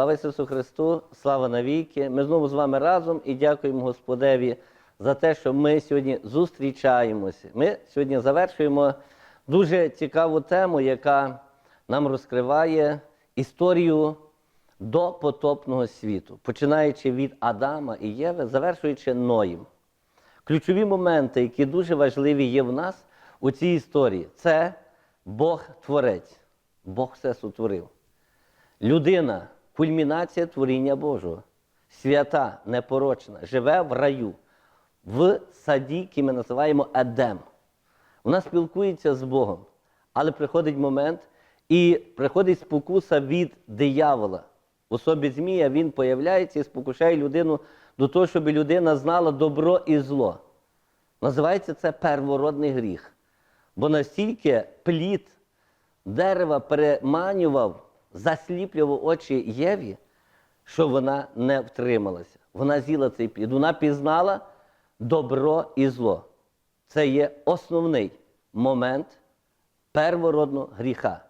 Слава Ісусу Христу, слава навіки. Ми знову з вами разом і дякуємо Господеві за те, що ми сьогодні зустрічаємося. Ми сьогодні завершуємо дуже цікаву тему, яка нам розкриває історію до потопного світу, починаючи від Адама і Єви, завершуючи Ноєм. Ключові моменти, які дуже важливі є в нас у цій історії, це Бог-творець. Бог все сотворив. Людина кульмінація творіння Божого, свята, непорочна, живе в раю, в саді, який ми називаємо Едем. Вона спілкується з Богом, але приходить момент і приходить спокуса від диявола. В особі Змія він появляється і спокушає людину до того, щоб людина знала добро і зло. Називається це первородний гріх. Бо настільки плід дерева переманював, засліплював очі Єві, що вона не втрималася. Вона з'їла цей плід. Вона пізнала добро і зло. Це є основний момент первородного гріха.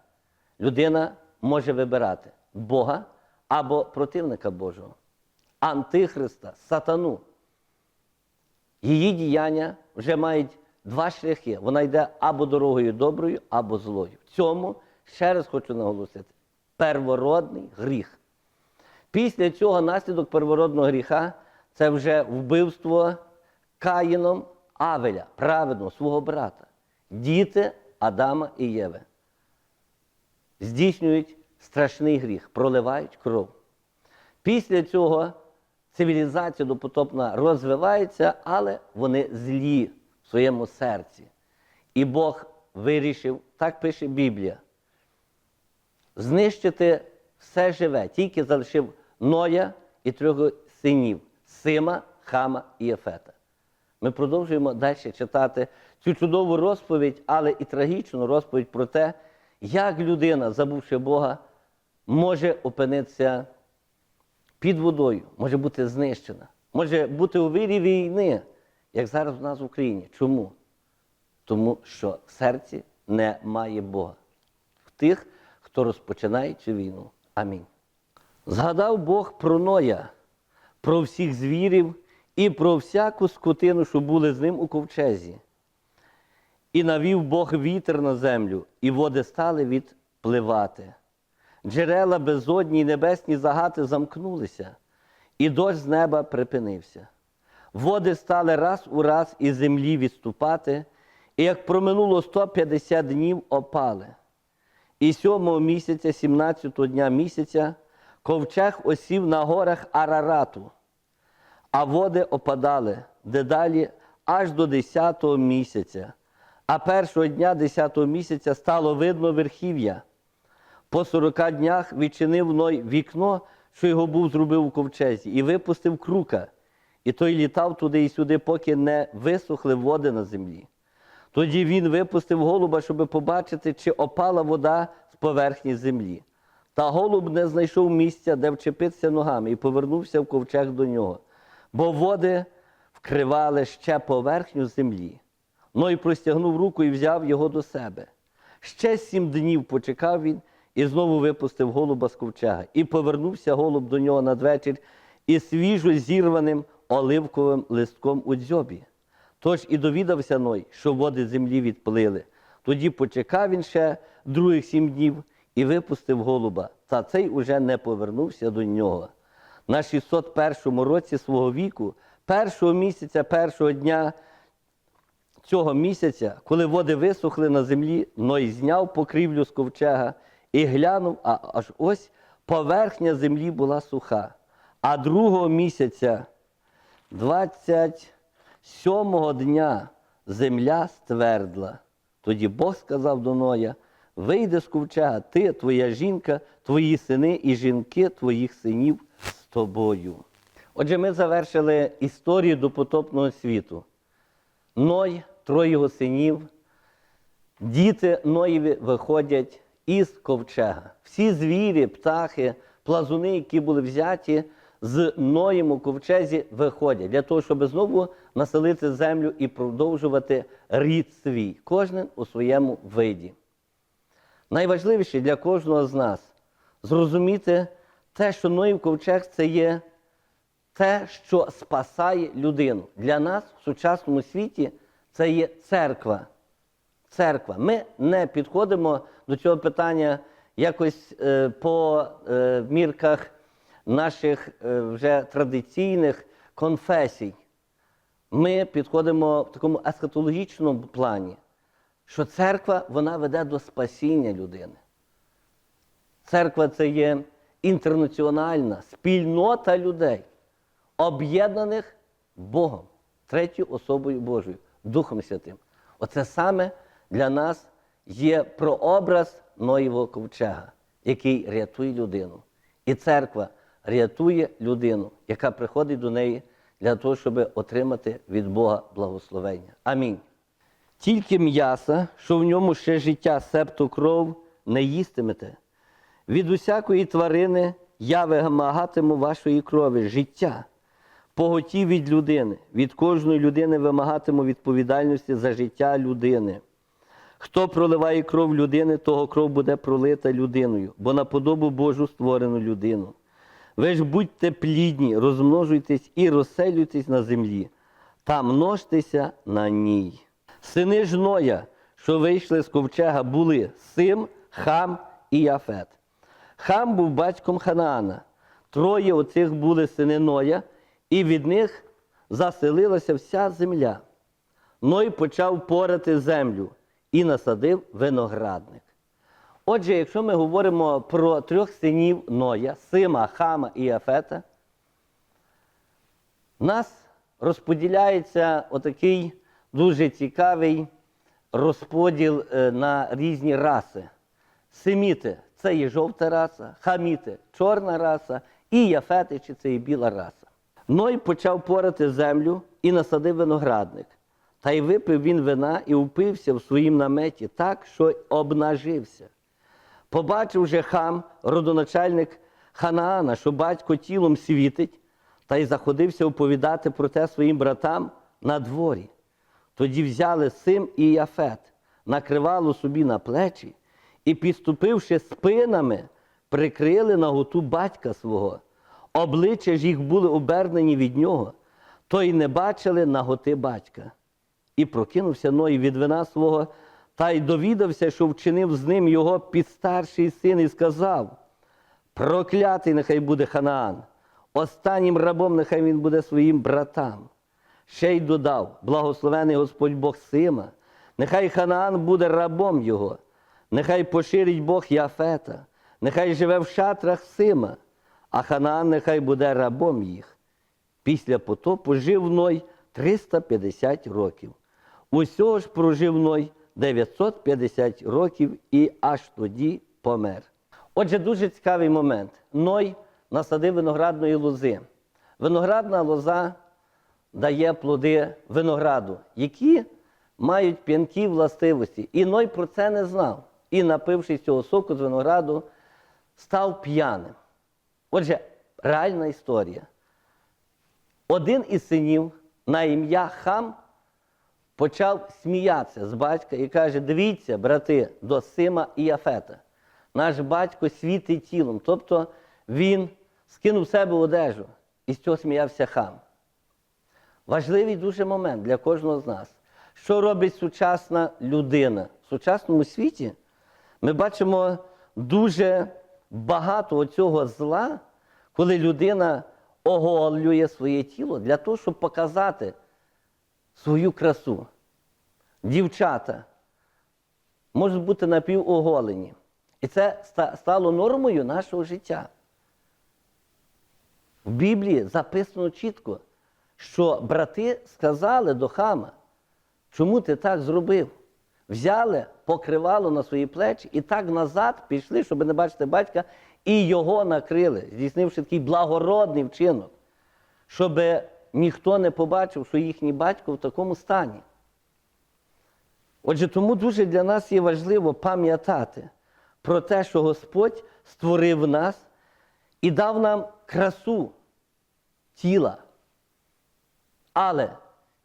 Людина може вибирати Бога або противника Божого, Антихриста, сатану. Її діяння вже мають два шляхи. Вона йде або дорогою доброю, або злою. В цьому, ще раз хочу наголосити, первородний гріх. Після цього наслідок первородного гріха це вже вбивство Каїном Авеля, праведного свого брата, діти Адама і Єви. Здійснюють страшний гріх, проливають кров. Після цього цивілізація допотопна розвивається, але вони злі в своєму серці. І Бог вирішив, так пише Біблія, знищити все живе, тільки залишив Ноя і трьох синів Сима, Хама і Ефета. Ми продовжуємо далі читати цю чудову розповідь, але і трагічну розповідь про те, як людина, забувши Бога, може опинитися під водою, може бути знищена, може бути у вирі війни, як зараз у нас в Україні. Чому? Тому що в серці немає Бога. В тих, хто розпочинає цю війну. Амінь. Згадав Бог про Ноя, про всіх звірів і про всяку скотину, що були з ним у ковчезі. І навів Бог вітер на землю, і води стали відпливати. Джерела безодні й небесні загати замкнулися, і дощ з неба припинився. Води стали раз у раз із землі відступати, і як проминуло 150 днів опали. І сьомого місяця, 17-го дня місяця, ковчег осів на горах Арарату, а води опадали дедалі аж до 10-го місяця. А першого дня 10-го місяця стало видно верхів'я. По 40 днях відчинив Ной вікно, що його був зробив у ковчезі, і випустив крука. І той літав туди і сюди, поки не висохли води на землі. Тоді він випустив голуба, щоб побачити, чи опала вода з поверхні землі. Та голуб не знайшов місця, де вчепитися ногами, і повернувся в ковчег до нього, бо води вкривали ще поверхню землі. Ной простягнув руку і взяв його до себе. Ще сім днів почекав він і знову випустив голуба з ковчега. І повернувся голуб до нього надвечір із свіжо зірваним оливковим листком у дзьобі. Тож і довідався Ной, що води землі відплили. Тоді почекав він ще других сім днів і випустив голуба, та цей уже не повернувся до нього. На 601 році свого віку, першого місяця, першого дня цього місяця, коли води висохли на землі, Ной зняв покрівлю з ковчега і глянув, а аж ось поверхня землі була суха. А другого місяця, 27-го дня, земля ствердла. Тоді Бог сказав до Ноя: вийди з ковчега, ти, твоя жінка, твої сини і жінки твоїх синів з тобою. Отже, ми завершили історію допотопного світу. Ной, троє його синів, діти Ноєві виходять із ковчега. Всі звірі, птахи, плазуни, які були взяті з Ноєм ковчезі, виходять для того, щоб знову населити землю і продовжувати рід свій, кожен у своєму виді. Найважливіше для кожного з нас зрозуміти те, що Ноїв ковчег це є те, що спасає людину. Для нас в сучасному світі це є церква. Церква. Ми не підходимо до цього питання якось е, по е, мірках наших е, вже традиційних конфесій. Ми підходимо в такому есхатологічному плані, що церква вона веде до спасіння людини. Церква це є інтернаціональна спільнота людей, об'єднаних Богом, третьою особою Божою, Духом Святим. Оце саме для нас є прообраз Ноєвого ковчега, який рятує людину. І церква рятує людину, яка приходить до неї для того, щоб отримати від Бога благословення. Амінь. Тільки м'яса, що в ньому ще життя, септо кров, не їстимете. Від усякої тварини я вимагатиму вашої крові, життя, поготів від людини. Від кожної людини вимагатиму відповідальності за життя людини. Хто проливає кров людини, того кров буде пролита людиною, бо на подобу Божу створено людину. Ви ж будьте плідні, розмножуйтесь і розселюйтесь на землі, та множтеся на ній. Сини ж Ноя, що вийшли з ковчега, були Сим, Хам і Яфет. Хам був батьком Ханаана. Троє оцих були сини Ноя, і від них заселилася вся земля. Ной почав порати землю і насадив виноградник. Отже, якщо ми говоримо про трьох синів Ноя, Сима, Хама і Афета, у нас розподіляється отакий дуже цікавий розподіл е, на різні раси. Семіти це є жовта раса, хаміти чорна раса, і яфетичі це є біла раса. Ной почав порати землю і насадив виноградник. Та й випив він вина і впився в своїм наметі так, що обнажився. Побачив же хам, родоначальник Ханаана, що батько тілом світить, та й заходився оповідати про те своїм братам на дворі. Тоді взяли Сим і Яфет, накривало собі на плечі і, підступивши спинами, прикрили наготу батька свого. Обличчя ж їх були обернені від нього, то й не бачили наготи батька. І прокинувся Ной від вина свого, та й довідався, що вчинив з ним його підстарший син, і сказав: Проклятий нехай буде Ханаан, останнім рабом нехай він буде своїм братам. Ще й додав, благословений Господь Бог Сима, нехай Ханаан буде рабом його, нехай поширить Бог Яфета, нехай живе в шатрах Сима, а Ханаан нехай буде рабом їх. Після потопу жив Ной 350 років. Усього ж прожив Ной 950 років і аж тоді помер. Отже, дуже цікавий момент. Ной насадив виноградної лози. Виноградна лоза дає плоди винограду, які мають п'янкі властивості. І Ной про це не знав. І, напившись цього соку з винограду, став п'яним. Отже, реальна історія. Один із синів на ім'я Хам почав сміятися з батька і каже: дивіться, брати, до Сима і Яфета. Наш батько світить тілом. Тобто він скинув себе одежу і з цього сміявся хам. Важливий дуже момент для кожного з нас. Що робить сучасна людина? В сучасному світі ми бачимо дуже багато цього зла, коли людина оголює своє тіло для того, щоб показати свою красу. Дівчата можуть бути напівоголені. І це стало нормою нашого життя. В Біблії записано чітко, що брати сказали до хама, чому ти так зробив? Взяли покривало на свої плечі і так назад пішли, щоб не бачити батька, і його накрили, здійснивши такий благородний вчинок, щоб ніхто не побачив, що їхній батько в такому стані. Отже, тому дуже для нас є важливо пам'ятати про те, що Господь створив нас і дав нам красу тіла. Але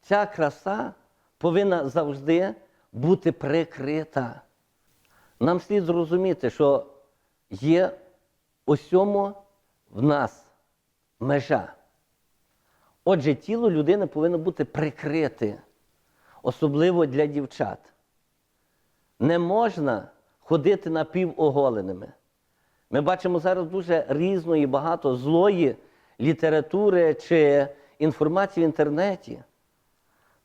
ця краса повинна завжди бути прикрита. Нам слід зрозуміти, що є усьому в нас межа. Отже, тіло людини повинно бути прикрите, особливо для дівчат. Не можна ходити напівоголеними. Ми бачимо зараз дуже різної багато злої літератури чи інформації в інтернеті,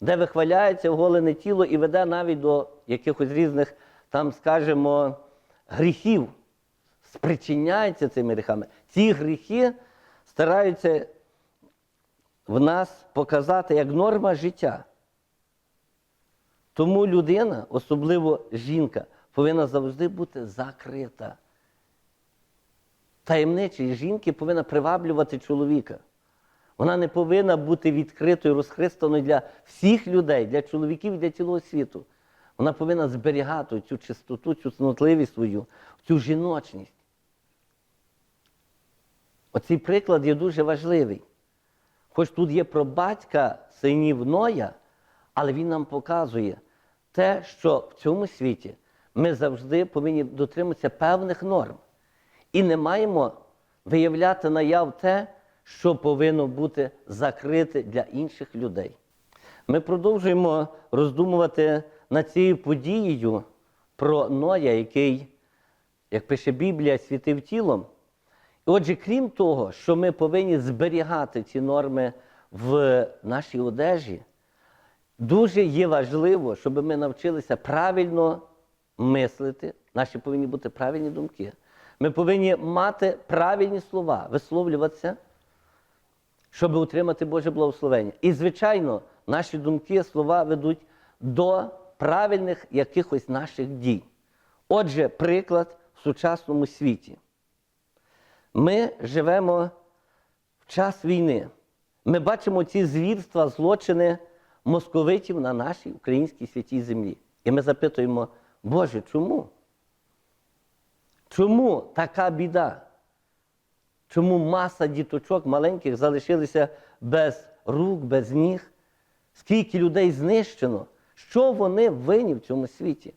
де вихваляється оголене тіло і веде навіть до якихось різних, там, скажімо, гріхів, спричиняється цими гріхами. Ці гріхи стараються в нас показати як норма життя. Тому людина, особливо жінка, повинна завжди бути закрита. Таємничість жінки повинна приваблювати чоловіка. Вона не повинна бути відкритою, розхристаною для всіх людей, для чоловіків для цілого світу. Вона повинна зберігати цю чистоту, цю цнотливість свою, цю жіночність. Оцей приклад є дуже важливий. Хоч тут є про батька синів Ноя, але він нам показує те, що в цьому світі ми завжди повинні дотримуватися певних норм. І не маємо виявляти наяв те, що повинно бути закрите для інших людей. Ми продовжуємо роздумувати над цією подією про Ноя, який, як пише Біблія, світив тілом. Отже, крім того, що ми повинні зберігати ці норми в нашій одежі, дуже є важливо, щоб ми навчилися правильно мислити. Наші повинні бути правильні думки. Ми повинні мати правильні слова, висловлюватися, щоб отримати Боже благословення. І, звичайно, наші думки, слова ведуть до правильних якихось наших дій. Отже, приклад в сучасному світі. Ми живемо в час війни. Ми бачимо ці звірства, злочини московитів на нашій українській святій землі. І ми запитуємо, Боже, чому? Чому така біда? Чому маса діточок маленьких залишилися без рук, без ніг? Скільки людей знищено? Що вони винні в цьому світі?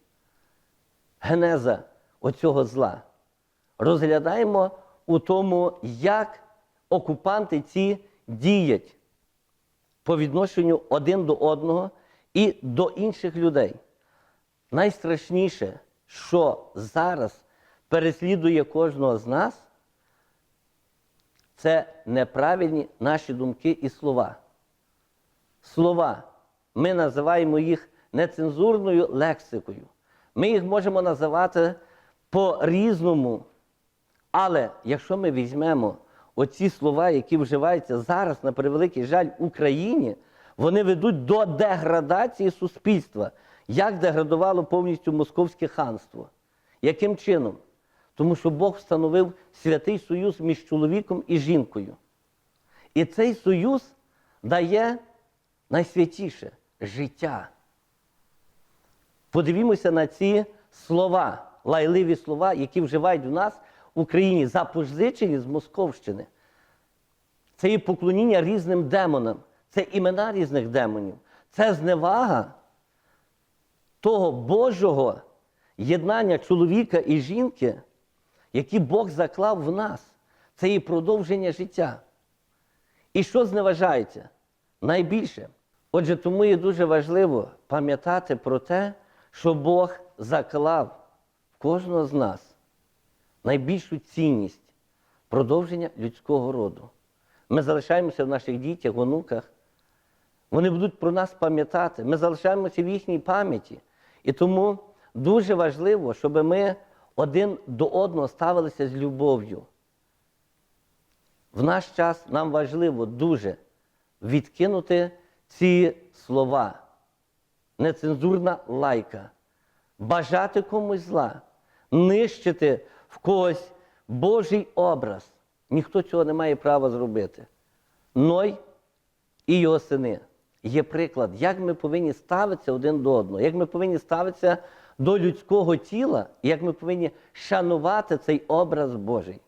Генеза оцього зла. Розглядаємо у тому, як окупанти ці діять по відношенню один до одного і до інших людей. Найстрашніше, що зараз переслідує кожного з нас, це неправильні наші думки і слова. Слова. Ми називаємо їх нецензурною лексикою. Ми їх можемо називати по-різному. Але якщо ми візьмемо оці слова, які вживаються зараз, на превеликий жаль, Україні, вони ведуть до деградації суспільства. Як деградувало повністю московське ханство? Яким чином? Тому що Бог встановив святий союз між чоловіком і жінкою. І цей союз дає найсвятіше життя. Подивімося на ці слова, лайливі слова, які вживають в нас Україні, запозичені з Московщини. Це є поклоніння різним демонам, це імена різних демонів, це зневага того Божого єднання чоловіка і жінки, які Бог заклав в нас. Це є продовження життя. І що зневажається? Найбільше. Отже, тому є дуже важливо пам'ятати про те, що Бог заклав в кожного з нас найбільшу цінність продовження людського роду. Ми залишаємося в наших дітях, онуках. Вони будуть про нас пам'ятати. Ми залишаємося в їхній пам'яті. І тому дуже важливо, щоб ми один до одного ставилися з любов'ю. В наш час нам важливо дуже відкинути ці слова, нецензурна лайка, бажати комусь зла, нищити в когось Божий образ. Ніхто цього не має права зробити. Ной і його сини є приклад, як ми повинні ставитися один до одного, як ми повинні ставитися до людського тіла, як ми повинні шанувати цей образ Божий.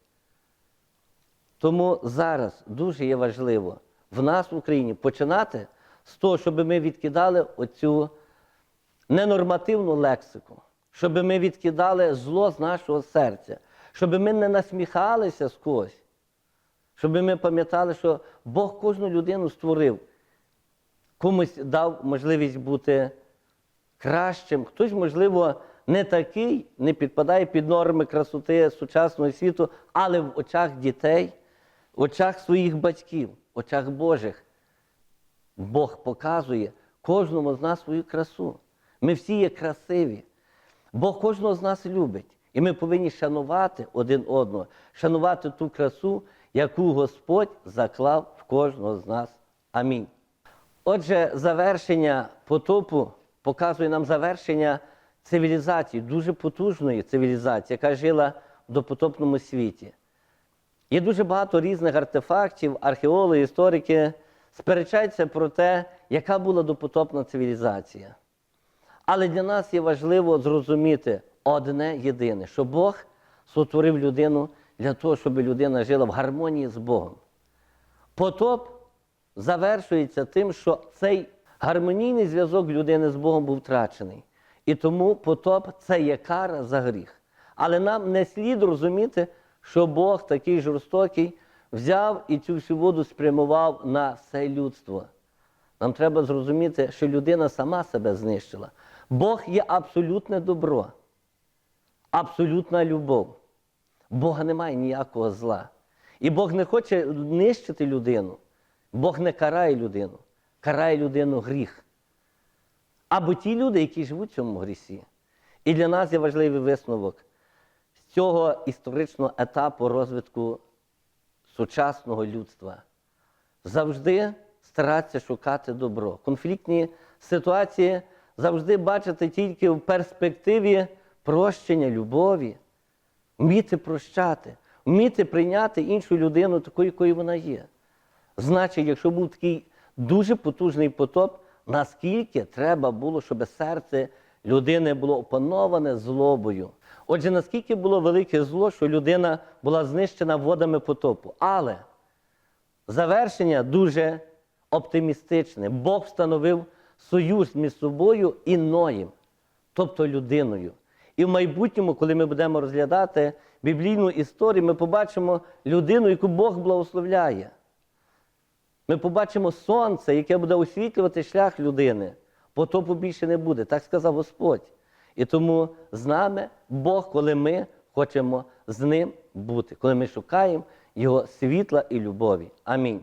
Тому зараз дуже є важливо в нас в Україні починати з того, щоб ми відкидали оцю ненормативну лексику, щоб ми відкидали зло з нашого серця, щоб ми не насміхалися з щоб ми пам'ятали, що Бог кожну людину створив, комусь дав можливість бути кращим, хтось, можливо, не такий, не підпадає під норми красоти сучасного світу, але в очах дітей, в очах своїх батьків, в очах Божих. Бог показує кожному з нас свою красу. Ми всі є красиві. Бог кожного з нас любить. І ми повинні шанувати один одного, шанувати ту красу, яку Господь заклав в кожного з нас. Амінь. Отже, завершення потопу показує нам завершення цивілізації, дуже потужної цивілізації, яка жила в допотопному світі. Є дуже багато різних артефактів, археологи, історики сперечаються про те, яка була допотопна цивілізація. Але для нас є важливо зрозуміти одне єдине, що Бог сотворив людину для того, щоб людина жила в гармонії з Богом. Потоп завершується тим, що цей гармонійний зв'язок людини з Богом був втрачений. І тому потоп це є кара за гріх. Але нам не слід розуміти, що Бог такий жорстокий взяв і цю всю воду спрямував на все людство. Нам треба зрозуміти, що людина сама себе знищила. Бог є абсолютне добро, абсолютна любов. Бога немає ніякого зла. І Бог не хоче нищити людину. Бог не карає людину, карає людину гріх. Або ті люди, які живуть в цьому грісі. І для нас є важливий висновок з цього історичного етапу розвитку сучасного людства. Завжди старатися шукати добро. Конфліктні ситуації завжди бачити тільки в перспективі прощення, любові, вміти прощати, вміти прийняти іншу людину такою, якою вона є. Значить, якщо був такий дуже потужний потоп, наскільки треба було, щоб серце людини було опановане злобою. Отже, наскільки було велике зло, що людина була знищена водами потопу. Але завершення дуже оптимістичне. Бог встановив союз між собою і Ноєм, тобто людиною. І в майбутньому, коли ми будемо розглядати біблійну історію, ми побачимо людину, яку Бог благословляє. Ми побачимо сонце, яке буде освітлювати шлях людини. Потопу більше не буде, так сказав Господь. І тому з нами Бог, коли ми хочемо з ним бути, коли ми шукаємо Його світла і любові. Амінь.